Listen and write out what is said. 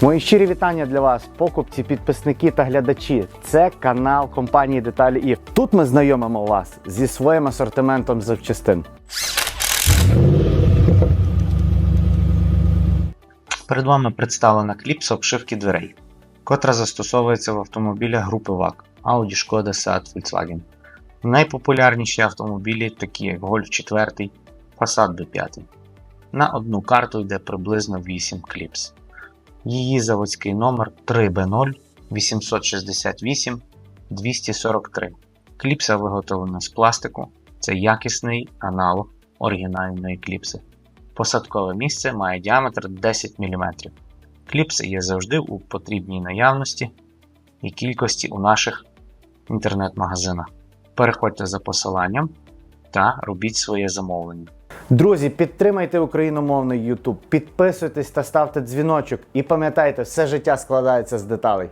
Мої щирі вітання для вас, покупці, підписники та глядачі. Це канал компанії Деталі ІФ. Тут ми знайомимо вас зі своїм асортиментом запчастин. Перед вами представлена кліпса обшивки дверей, котра застосовується в автомобілях групи ВАК Audi, Шкода, Seat, Volkswagen. Найпопулярніші автомобілі, такі як Golf 4, Passat B5. На одну карту йде приблизно 8 кліпс. Її заводський номер 3B0 868 243. Кліпса виготовлена з пластику. Це якісний аналог оригінальної кліпси. Посадкове місце має діаметр 10 мм. Кліпси є завжди у потрібній наявності і кількості у наших інтернет-магазинах. Переходьте за посиланням та робіть своє замовлення. Друзі, підтримайте україномовний YouTube, підписуйтесь та ставте дзвіночок. І пам'ятайте, все життя складається з деталей.